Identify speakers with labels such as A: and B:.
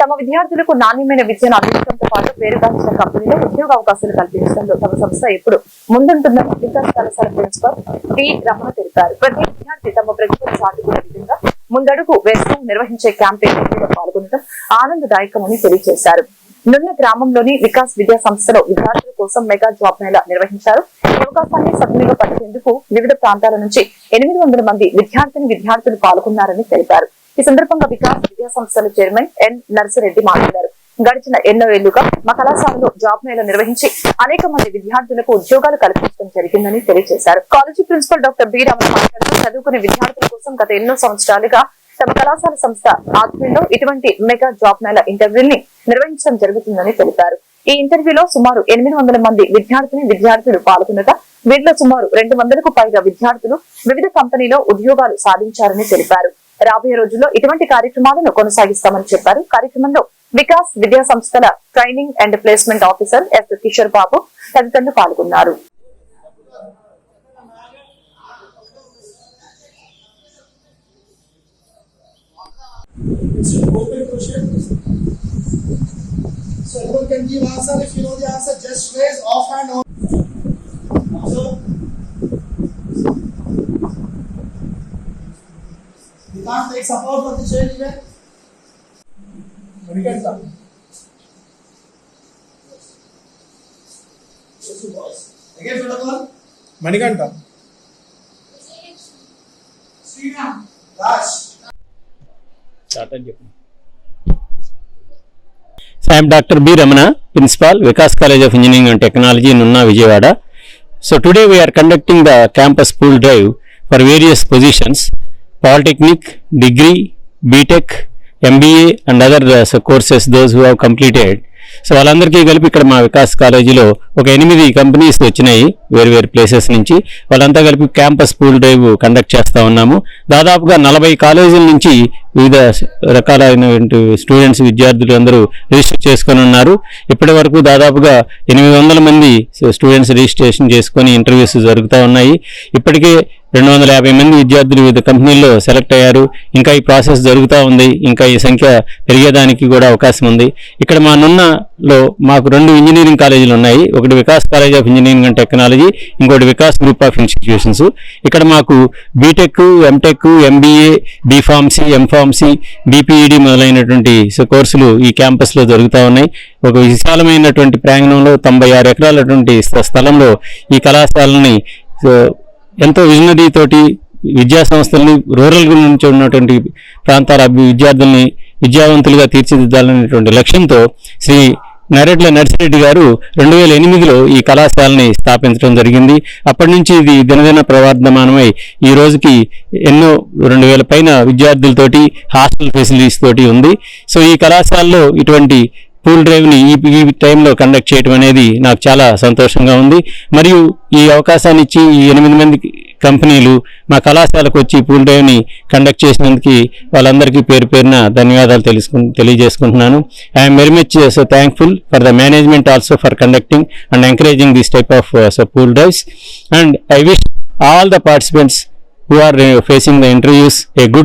A: తమ విద్యార్థులకు నాణ్యమైన విద్యను అందించడంతో పాటు పేరుగాంచిన కంపెనీలో ఉద్యోగ అవకాశాలు కల్పించడంలో తమ సంస్థ ఎప్పుడు ముందుంటుందని వికాస్ కళాశాల ప్రిన్సిపల్ టి రమణ తెలిపారు. ప్రతి విద్యార్థి తమ ప్రతిభను చాటుకునే విధంగా ముందడుగు వేస్తూ నిర్వహించే క్యాంపెయిన్ పాల్గొనడం ఆనందదాయకమని తెలియజేశారు. నున్న గ్రామంలోని వికాస్ విద్యా సంస్థలో విద్యార్థుల కోసం మెగా జాబ్ మేళా నిర్వహించారు. ఈ అవకాశాన్ని సద్వినియోగపరిచేందుకు వివిధ ప్రాంతాల నుంచి ఎనిమిది వందల మంది విద్యార్థిని విద్యార్థులు పాల్గొన్నారని తెలిపారు. ఈ సందర్భంగా వికాస్ విద్యా సంస్థల చైర్మన్ ఎన్ నర్సిరెడ్డి మాట్లాడారు. గడిచిన ఎన్నో ఏళ్ళుగా మా కళాశాలలో జాబ్ మేళ నిర్వహించి అనేక మంది విద్యార్థులకు ఉద్యోగాలు కల్పించడం జరిగిందని తెలియజేశారు. College principal doctor B Ramana మాట్లాడుతూ చదువుకునే విద్యార్థుల కోసం గత ఎన్నో సంవత్సరాలుగా తమ కళాశాల సంస్థ ఆధ్వర్యంలో ఇటువంటి మెగా జాబ్ మేళ ఇంటర్వ్యూని నిర్వహించడం జరుగుతుందని తెలిపారు. ఈ ఇంటర్వ్యూలో సుమారు ఎనిమిది వందల మంది విద్యార్థిని విద్యార్థులు పాల్గొనగా వీటిలో సుమారు రెండు వందలకు పైగా విద్యార్థులు వివిధ కంపెనీలో ఉద్యోగాలు సాధించారని తెలిపారు. రాబోయే రోజుల్లో ఇటువంటి కార్యక్రమాలను కొనసాగిస్తామని చెప్పారు కార్యక్రమంలో వికాస్ విద్యా సంస్థల training and placement officer S Kishore Babu తదితరులు పాల్గొన్నారు
B: It's open question. So everyone can give answer. If you know the answer, just raise off hand on. So. The chair even. Manikanta. Yes, two boys. Again, Pradhan.
C: Manikanta
B: Sriram. Raj.
D: Start అని చెప్పు I'm doctor B Ramana principal Vikas college of engineering and technology Nunna Vijayawada so today we're conducting the campus pool drive for various positions polytechnic degree BTech MBA and other courses those who have completed so వాళ్ళందరికీ కలిపి ఇక్కడ మా వికాస్ కాలేజీలో ఒక ఎనిమిది companies వచ్చినాయి వేరు వేరు ప్లేసెస్ నుంచి. వాళ్ళంతా కలిపి క్యాంపస్ పూల్ డ్రైవ్ కండక్ట్ చేస్తూ ఉన్నాము. దాదాపుగా నలభై కాలేజీల నుంచి వివిధ రకాలైనటువంటి స్టూడెంట్స్ విద్యార్థులు అందరూ రిజిస్టర్ చేసుకొని ఉన్నారు. ఇప్పటి వరకు దాదాపుగా ఎనిమిది వందల మంది స్టూడెంట్స్ రిజిస్ట్రేషన్ చేసుకొని ఇంటర్వ్యూస్ జరుగుతూ ఉన్నాయి. ఇప్పటికే రెండు వందల యాభై మంది విద్యార్థులు వివిధ కంపెనీల్లో సెలెక్ట్ అయ్యారు. ఇంకా ఈ ప్రాసెస్ జరుగుతూ ఉంది. ఇంకా ఈ సంఖ్య పెరిగేదానికి కూడా అవకాశం ఉంది. ఇక్కడ మా నున్నలో మాకు రెండు ఇంజనీరింగ్ కాలేజీలు ఉన్నాయి. ఒకటి Vikas college of engineering and technology ఇంకోటి వికాస్ గ్రూప్ ఆఫ్ ఇన్స్టిట్యూషన్స్ ఇక్కడ మాకు BTech MTech MBA B Pharmacy pharmacy BPEd మొదలైనటువంటి కోర్సులు ఈ క్యాంపస్లో జరుగుతూ ఉన్నాయి. ఒక విశాలమైనటువంటి ప్రాంగణంలో తొంభై ఆరు ఎకరాలటువంటి స్థలంలో ఈ కళాశాలని ఎంతో విజనరీ తోటి విద్యా సంస్థల్ని రూరల్ నుంచి ఉన్నటువంటి ప్రాంతాల విద్యార్థుల్ని విద్యావంతులుగా తీర్చిదిద్దాలనేటువంటి లక్ష్యంతో శ్రీ నరేట్ల నర్సిరెడ్డి గారు రెండు వేల ఎనిమిదిలో ఈ కళాశాలని స్థాపించడం జరిగింది. అప్పటి నుంచి ఇది దినదిన ప్రవర్ధమానమై ఈ రోజుకి ఎన్నో రెండు వేల పైన విద్యార్థులతోటి హాస్టల్ ఫెసిలిటీస్ తోటి ఉంది. సో ఈ కళాశాలలో ఇటువంటి పూల్ డ్రైవ్ని ఈ ఈ టైంలో కండక్ట్ చేయడం అనేది నాకు చాలా సంతోషంగా ఉంది. మరియు ఈ అవకాశాన్ని ఇచ్చి ఈ ఎనిమిది మందికి కంపెనీలు మా కళాశాలకు వచ్చి పూల్ డ్రైవ్ని కండక్ట్ చేసినందుకు వాళ్ళందరికీ పేరు పేరున ధన్యవాదాలు తెలుసుకు తెలియజేసుకుంటున్నాను. I'm very much so thankful for the management also for conducting and encouraging this type of so pool drives and I wish all the participants who are facing facing the interviews a good